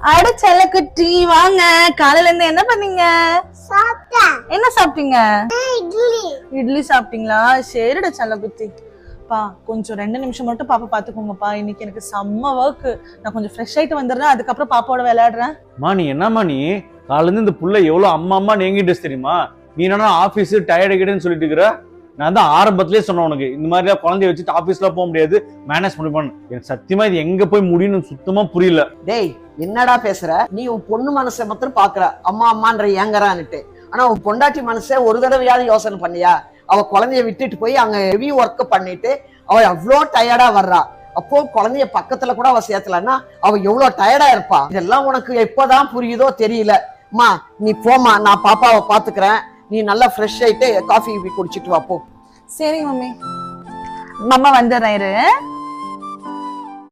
அட செல்லக்குட்டி வாங்க. காலையில இருந்து என்ன பண்ணீங்க? சாப்பிட்டேன். என்ன சாப்பிட்டீங்க? இட்லி. இட்லி சாப்பிட்டீங்களா? சரிடா செல்லக்குட்டி பா கொஞ்சம் ரெண்டு நிமிஷம் மட்டும் பாப்பா பாத்துக்கோங்கப்பா. இன்னைக்கு எனக்கு செம்ம ஒர்க் நான் கொஞ்சம் ஃப்ரெஷ் ஆயிட்டு வந்துடுறேன். அதுக்கப்புறம் பாப்பாவோட விளையாடுறேன். மா நீ என்னம்மா நீ? காலையில இருந்து இந்த புள்ள எவ்வளவு அம்மா அம்மா நேங்கிட்டு தெரியுமா? நீ என்னன்னா ஆபீஸ் டயர்டு கிட்டன்னு சொல்லிட்டு இருக்கிற? நான் தான் ஆரம்பத்திலே சொன்னேன் உனக்கு இந்த மாதிரி குழந்தைய வச்சுட்டு ஆபீஸ்ல போக முடியாது. மேனேஜ் பண்ணிப்பான்னு எனக்கு சத்தியமா இது எங்க போய் முடியும்னு சுத்தமா புரியல. டேய் என்னடா பேசுற? நீ உன் பொண்ணு மனசை மாத்திரம் பாக்குற. அம்மா அம்மான்ற ஏங்கறான்னுட்டு. ஆனா உன் பொண்டாட்டி மனசை ஒரு தடவையாவது யோசனை பண்ணியா? அவ குழந்தைய விட்டுட்டு போய் அங்க ஹெவி ஒர்க் பண்ணிட்டு அவ அவ்வளோ டயர்டா வர்றா? அப்போ குழந்தைய பக்கத்துல கூட அவ சேர்த்தலன்னா அவ எவ்வளவு டயர்டா இருப்பா? இதெல்லாம் உனக்கு எப்போதான் புரியுதோ தெரியல. அம்மா நீ போம்மா நான் பாப்பாவை பாத்துக்கிறேன். நீ நல்லா ஃப்ரெஷ் ஆயிட்டு காஃபி குடிச்சிட்டு வா போ. சரிங்க மம்மி. மம்மா வந்துடுறேன்